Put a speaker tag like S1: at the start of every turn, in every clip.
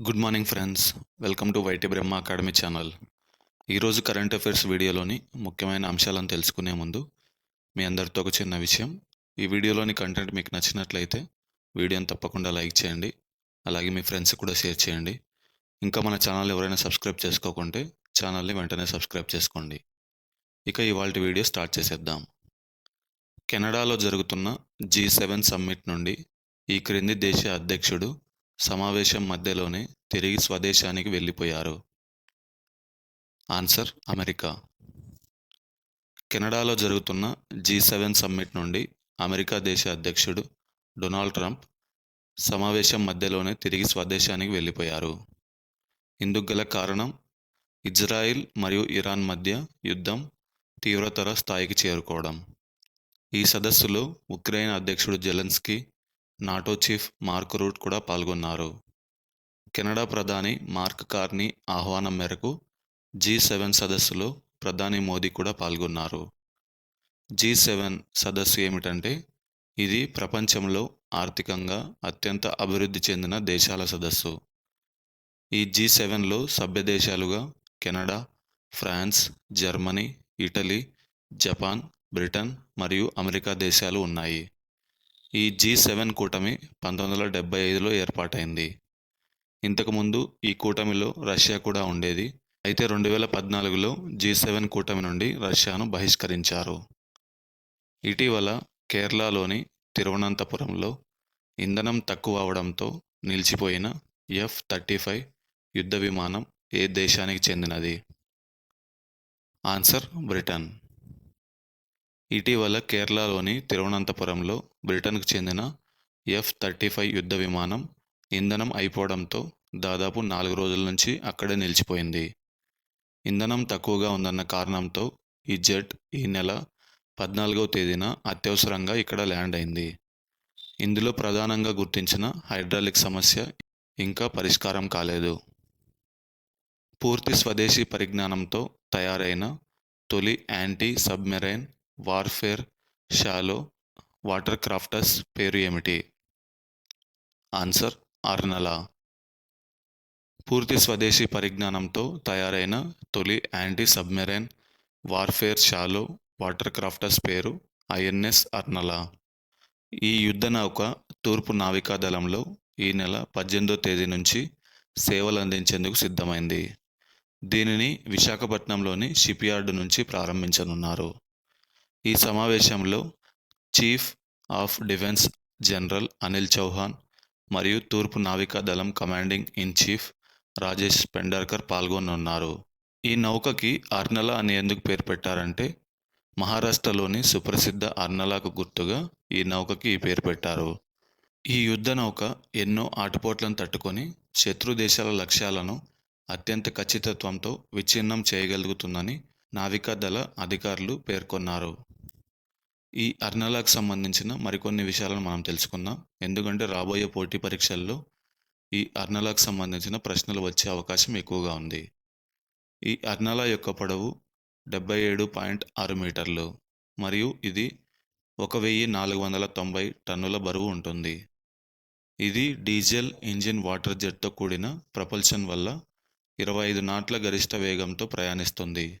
S1: Good morning friends welcome to YT Brahma academy channel ఈరోజు current affairs వీడియోలోని ముఖ్యమైన అంశాలను తెలుసుకునే ముందు మీ అందరితో ఒక చిన్న విషయం. ఈ వీడియోలోని కంటెంట్ మీకు నచ్చినట్లయితే వీడియోని తప్పకుండా లైక్ చేయండి. అలాగే మీ ఫ్రెండ్స్ కూడా షేర్ చేయండి. ఇంకా మన ఛానల్ ఎవరైనా సబ్స్క్రైబ్ చేసుకోకుంటే ఛానల్ని వెంటనే సబ్స్క్రైబ్ చేసుకోండి. ఇక ఇవాళ వీడియో స్టార్ట్ చేసేద్దాం. కెనడాలో జరుగుతున్న జీ సెవెన్ సమ్మిట్ నుండి ఈ క్రింది దేశ అధ్యక్షుడు సమావేశం మధ్యలోనే తిరిగి స్వదేశానికి వెళ్ళిపోయారు. Answer America. కెనడాలో జరుగుతున్న జీ సెవెన్ సమ్మిట్ నుండి అమెరికా దేశ అధ్యక్షుడు డొనాల్డ్ ట్రంప్ సమావేశం మధ్యలోనే తిరిగి స్వదేశానికి వెళ్ళిపోయారు. ఇందుకు గల కారణం ఇజ్రాయిల్ మరియు ఇరాన్ మధ్య యుద్ధం తీవ్రతర స్థాయికి చేరుకోవడం. ఈ సదస్సులో ఉక్రెయిన్ అధ్యక్షుడు Zelensky NATO chief Mark Rutte కూడా పాల్గొన్నారు. కెనడా ప్రధాని మార్క్ కార్ని ఆహ్వానం మేరకు జీ సెవెన్ సదస్సులో ప్రధాని మోదీ కూడా పాల్గొన్నారు. జీ సెవెన్ సదస్సు ఏమిటంటే ఇది ప్రపంచంలో ఆర్థికంగా అత్యంత అభివృద్ధి చెందిన దేశాల సదస్సు. ఈ జీ సెవెన్లో సభ్య దేశాలుగా Canada France Germany Italy Japan Britain మరియు అమెరికా దేశాలు ఉన్నాయి. ఈ జీ సెవెన్ కూటమి పంతొమ్మిది వందల డెబ్బై ఐదులో ఏర్పాటైంది. ఇంతకుముందు ఈ కూటమిలో రష్యా కూడా ఉండేది. అయితే రెండు వేల పద్నాలుగులో జీ సెవెన్ కూటమి నుండి రష్యాను బహిష్కరించారు. ఇటీవల కేరళలోని తిరువనంతపురంలో ఇంధనం తక్కువ అవడంతో నిలిచిపోయిన ఎఫ్ థర్టీ ఫైవ్ యుద్ధ విమానం ఏ దేశానికి చెందినది? Answer Britain. ఇటీవల కేరళలోని తిరువనంతపురంలో బ్రిటన్కు చెందిన ఎఫ్ థర్టీ ఫైవ్ యుద్ధ విమానం ఇంధనం అయిపోవడంతో దాదాపు నాలుగు రోజుల నుంచి అక్కడే నిలిచిపోయింది. ఇంధనం తక్కువగా ఉందన్న కారణంతో ఈ జెట్ ఈ నెల పద్నాలుగవ తేదీన అత్యవసరంగా ఇక్కడ ల్యాండ్ అయింది. ఇందులో ప్రధానంగా గుర్తించిన హైడ్రాలిక్ సమస్య ఇంకా పరిష్కారం కాలేదు. పూర్తి స్వదేశీ పరిజ్ఞానంతో తయారైన తొలి anti submarine warfare shallow water crafters పేరు ఏమిటి? ఆన్సర్ అర్నలా పూర్తి స్వదేశీ పరిజ్ఞానంతో తయారైన తొలి anti submarine warfare shallow water crafters పేరు ఐఎన్ఎస్ అర్నల ఈ యుద్ధ నౌక తూర్పు నావికా దళంలో ఈ నెల పద్దెనిమిదో తేదీ నుంచి సేవలు అందించేందుకు సిద్ధమైంది. దీనిని విశాఖపట్నంలోని షిప్ యార్డు నుంచి ప్రారంభించనున్నారు. ఈ సమావేశంలో chief of defence general Anil Chauhan మరియు తూర్పు నావికా దళం commanding in chief Rajesh Pendarkar పాల్గొనున్నారు ఈ నౌకకి అర్నల అని ఎందుకు పేరు పెట్టారంటే మహారాష్ట్రలోని సుప్రసిద్ధ అర్నలాకు గుర్తుగా ఈ నౌకకి ఈ పేరు పెట్టారు. ఈ యుద్ధ నౌక ఎన్నో ఆటుపోట్లను తట్టుకొని శత్రు దేశాల లక్ష్యాలను అత్యంత ఖచ్చితత్వంతో విచ్ఛిన్నం చేయగలుగుతుందని నావికాదళ అధికారులు పేర్కొన్నారు. ఈ అర్నలాకు సంబంధించిన మరికొన్ని విషయాలను మనం తెలుసుకుందాం. ఎందుకంటే రాబోయే పోటీ పరీక్షల్లో ఈ అర్నలాకు సంబంధించిన ప్రశ్నలు వచ్చే అవకాశం ఎక్కువగా ఉంది. ఈ అర్నలా యొక్క పొడవు డెబ్బై ఏడు పాయింట్ ఆరు మీటర్లు మరియు ఇది ఒక వెయ్యి నాలుగు వందల తొంభై టన్నుల బరువు ఉంటుంది. ఇది డీజిల్ ఇంజిన్ వాటర్ జెట్తో కూడిన ప్రపల్షన్ వల్ల ఇరవై ఐదు నాట్ల గరిష్ట వేగంతో ప్రయాణిస్తుంది.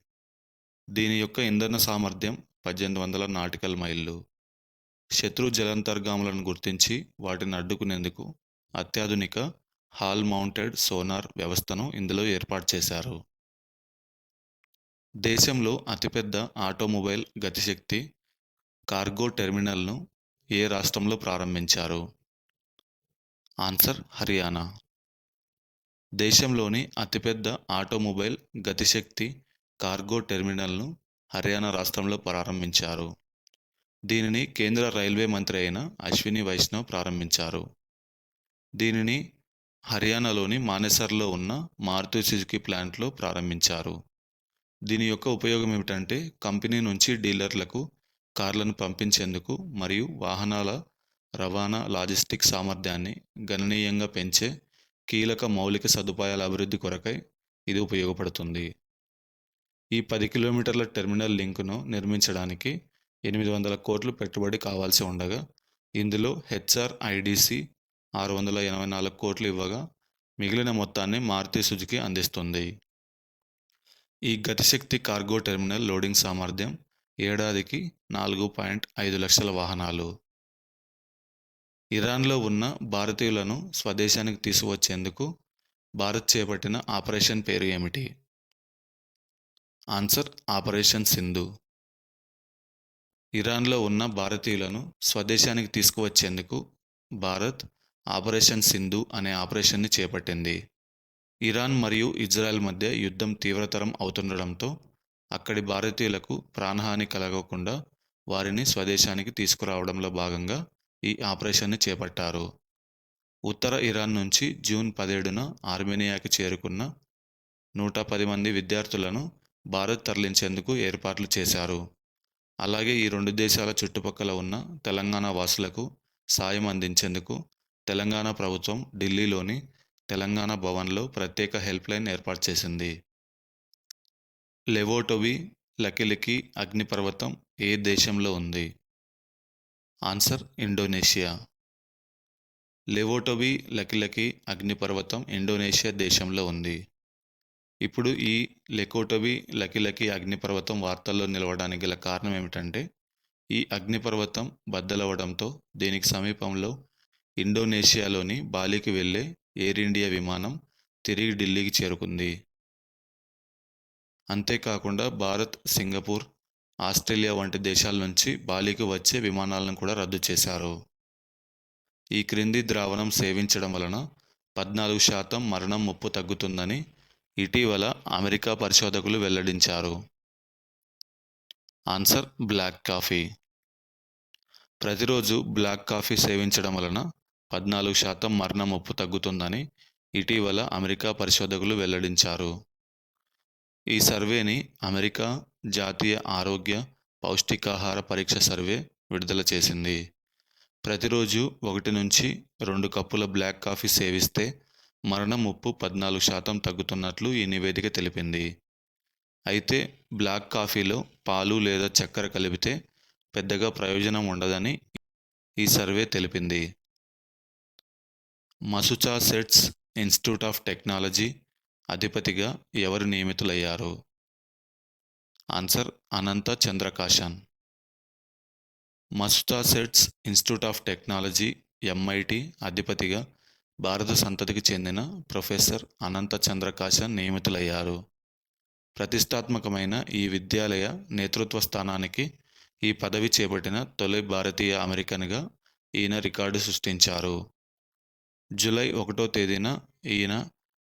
S1: దీని యొక్క ఇంధన సామర్థ్యం పద్దెనిమిది వందల నాటికల్ మైళ్ళు. శత్రు జలంతర్గాములను గుర్తించి వాటిని అడ్డుకునేందుకు అత్యాధునిక హాల్ మౌంటెడ్ సోనార్ వ్యవస్థను ఇందులో ఏర్పాటు చేశారు. దేశంలో అతిపెద్ద ఆటోమొబైల్ గతిశక్తి కార్గో టెర్మినల్ను ఏ రాష్ట్రంలో ప్రారంభించారు? ఆన్సర్ హర్యానా. దేశంలోని అతిపెద్ద ఆటోమొబైల్ గతిశక్తి కార్గో టెర్మినల్ను హర్యానా రాష్ట్రంలో ప్రారంభించారు. దీనిని కేంద్ర రైల్వే మంత్రి అయిన అశ్విని వైష్ణవ్ ప్రారంభించారు. దీనిని హర్యానాలోని మానేసర్లో ఉన్న మారుతి సుజుకి ప్లాంట్లో ప్రారంభించారు. దీని యొక్క ఉపయోగం ఏమిటంటే కంపెనీ నుంచి డీలర్లకు కార్లను పంపించేందుకు మరియు వాహనాల రవాణా లాజిస్టిక్ సామర్థ్యాన్ని గణనీయంగా పెంచే కీలక మౌలిక సదుపాయాల అభివృద్ధి కొరకై ఇది ఉపయోగపడుతుంది. ఈ పది కిలోమీటర్ల టెర్మినల్ లింకును నిర్మించడానికి ఎనిమిది వందల కోట్లు పెట్టుబడి కావాల్సి ఉండగా ఇందులో హెచ్ఆర్ ఐడిసి ఆరు వందల ఎనభై నాలుగు కోట్లు ఇవ్వగా మిగిలిన మొత్తాన్ని మారుతి సుజుకి అందిస్తుంది. ఈ గతిశక్తి కార్గో టెర్మినల్ లోడింగ్ సామర్థ్యం ఏడాదికి నాలుగు పాయింట్ ఐదు లక్షల వాహనాలు. ఇరాన్లో ఉన్న భారతీయులను స్వదేశానికి తీసుకువచ్చేందుకు భారత్ చేపట్టిన ఆపరేషన్ పేరు ఏమిటి? Answer operation Sindhu. ఇరాన్లో ఉన్న భారతీయులను స్వదేశానికి తీసుకువచ్చేందుకు భారత్ ఆపరేషన్ సింధు అనే ఆపరేషన్ని చేపట్టింది. ఇరాన్ మరియు ఇజ్రాయెల్ మధ్య యుద్ధం తీవ్రతరం అవుతుండడంతో అక్కడి భారతీయులకు ప్రాణహాని కలగకుండా వారిని స్వదేశానికి తీసుకురావడంలో భాగంగా ఈ ఆపరేషన్ని చేపట్టారు. ఉత్తర ఇరాన్ నుంచి జూన్ పదిహేడున ఆర్మేనియాకి చేరుకున్న నూట పది మంది విద్యార్థులను భారత్ తరలించేందుకు ఏర్పాట్లు చేశారు. అలాగే ఈ రెండు దేశాల చుట్టుపక్కల ఉన్న తెలంగాణ వాసులకు సాయం అందించేందుకు తెలంగాణ ప్రభుత్వం ఢిల్లీలోని తెలంగాణ భవన్లో ప్రత్యేక హెల్ప్ లైన్ ఏర్పాటు చేసింది. లెవోటోవి లకిలికి అగ్నిపర్వతం ఏ దేశంలో ఉంది? Answer Indonesia. లెవోటోవి లకిలకి అగ్నిపర్వతం ఇండోనేషియా దేశంలో ఉంది. ఇప్పుడు ఈ లెకోటోవి లకిలకి అగ్నిపర్వతం వార్తల్లో నిలవడానికి గల కారణం ఏమిటంటే ఈ అగ్నిపర్వతం బద్దలవడంతో దీనికి సమీపంలో ఇండోనేషియాలోని బాలికి వెళ్ళే ఎయిర్ ఇండియా విమానం తిరిగి ఢిల్లీకి చేరుకుంది. అంతేకాకుండా భారత్ సింగపూర్ ఆస్ట్రేలియా వంటి దేశాల నుంచి బాలికి వచ్చే విమానాలను కూడా రద్దు చేశారు. ఈ క్రింది ద్రావణం సేవించడం వలన పద్నాలుగు శాతం మరణం ముప్పు తగ్గుతుందని ఇటీవల అమెరికా పరిశోధకులు వెల్లడించారు. Answer black coffee. ప్రతిరోజు బ్లాక్ కాఫీ సేవించడం వలన పద్నాలుగు శాతం మరణం ముప్పు తగ్గుతుందని ఇటీవల అమెరికా పరిశోధకులు వెల్లడించారు. ఈ సర్వేని అమెరికా జాతీయ ఆరోగ్య పౌష్టికాహార పరీక్ష సర్వే విడుదల చేసింది. ప్రతిరోజు ఒకటి నుంచి రెండు కప్పుల బ్లాక్ కాఫీ సేవిస్తే మరణం ముప్పు పద్నాలుగు శాతం తగ్గుతున్నట్లు ఈ నివేదిక తెలిపింది. అయితే బ్లాక్ కాఫీలో పాలు లేదా చక్కెర కలిపితే పెద్దగా ప్రయోజనం ఉండదని ఈ సర్వే తెలిపింది. మసుచాసెట్స్ ఇన్స్టిట్యూట్ ఆఫ్ టెక్నాలజీ అధిపతిగా ఎవరు నియమితులయ్యారు? Answer Anantha Chandrakasan. Massachusetts institute of technology MIT అధిపతిగా భారత సంతతికి చెందిన ప్రొఫెసర్ అనంత చంద్రకాశన్ నియమితులయ్యారు. ప్రతిష్టాత్మకమైన ఈ విద్యాలయ నేతృత్వ స్థానానికి ఈ పదవి చేపట్టిన తొలి భారతీయ అమెరికన్గా ఈయన రికార్డు సృష్టించారు. జూలై ఒకటో తేదీన ఈయన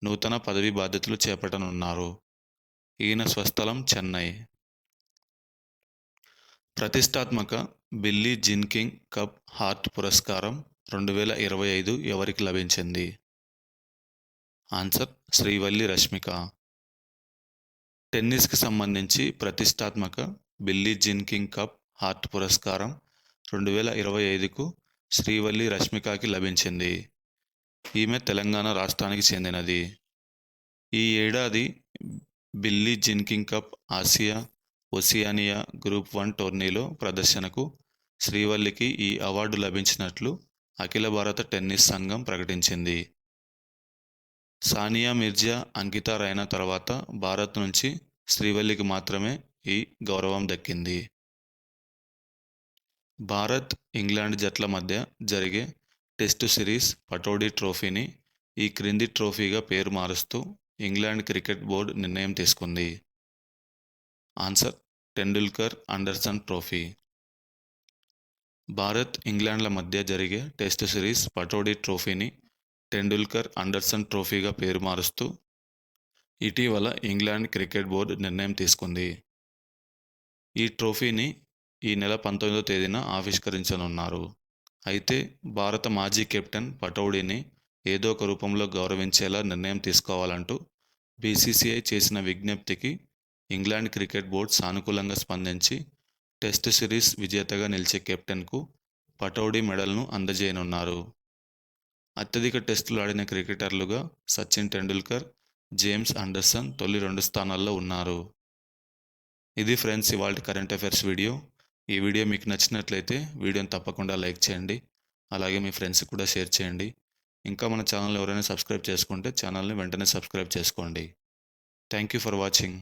S1: నూతన పదవి బాధ్యతలు చేపట్టనున్నారు. ఈయన స్వస్థలం చెన్నై. ప్రతిష్టాత్మక బిల్లీ జిన్కింగ్ కప్ హార్ట్ పురస్కారం రెండు వేల ఇరవై ఐదు ఎవరికి లభించింది? ఆన్సర్ శ్రీవల్లి రష్మిక. టెన్నిస్కి సంబంధించి ప్రతిష్టాత్మక బిల్లీ జిన్కింగ్ కప్ హార్ట్ పురస్కారం రెండు వేల ఇరవై ఐదుకు శ్రీవల్లి రష్మికకి లభించింది. ఈమె తెలంగాణ రాష్ట్రానికి చెందినది. ఈ ఏడాది Billie Jean King cup Asia Oceania group one టోర్నీలో ప్రదర్శనకు శ్రీవల్లికి ఈ అవార్డు లభించినట్లు అఖిల భారత టెన్నిస్ సంఘం ప్రకటించింది. సానియా మిర్జా అంకిత రైనా తర్వాత భారత్ నుంచి శ్రీవల్లికి మాత్రమే ఈ గౌరవం దక్కింది. భారత్ ఇంగ్లాండ్ జట్ల మధ్య జరిగే టెస్టు సిరీస్ పటోడీ ట్రోఫీని ఈ క్రింది ట్రోఫీగా పేరు మారుస్తూ ఇంగ్లాండ్ క్రికెట్ బోర్డు నిర్ణయం తీసుకుంది. Answer Tendulkar Anderson trophy. Bharat ఇంగ్లాండ్ల మధ్య జరిగే టెస్ట్ సిరీస్ పటోడీ ట్రోఫీని టెండూల్కర్ అండర్సన్ ట్రోఫీగా పేరు మారుస్తూ ఇటీవల ఇంగ్లాండ్ క్రికెట్ బోర్డు నిర్ణయం తీసుకుంది. ఈ ట్రోఫీని ఈ నెల పంతొమ్మిదో తేదీన ఆవిష్కరించనున్నారు. అయితే భారత మాజీ కెప్టెన్ పటౌడీని ఏదో ఒక రూపంలో గౌరవించేలా నిర్ణయం తీసుకోవాలంటూ బీసీసీఐ చేసిన విజ్ఞప్తికి ఇంగ్లాండ్ క్రికెట్ బోర్డు సానుకూలంగా స్పందించి టెస్ట్ సిరీస్ విజేతగా నిలిచే కెప్టెన్కు పటౌడీ మెడల్ను అందజేయనున్నారు. అత్యధిక టెస్టులు ఆడిన క్రికెటర్లుగా సచిన్ టెండూల్కర్ జేమ్స్ అండర్సన్ తొలి రెండు స్థానాల్లో ఉన్నారు. ఇది ఫ్రెండ్స్ ఇవాళ కరెంట్ అఫైర్స్ వీడియో. ఈ వీడియో మీకు నచ్చినట్లయితే వీడియోని తప్పకుండా లైక్ చేయండి. అలాగే మీ ఫ్రెండ్స్కి కూడా షేర్ చేయండి. ఇంకా మన ఛానల్ ఎవరైనా సబ్స్క్రైబ్ చేసుకుంటే ఛానల్ని వెంటనే సబ్స్క్రైబ్ చేసుకోండి. Thank you for watching.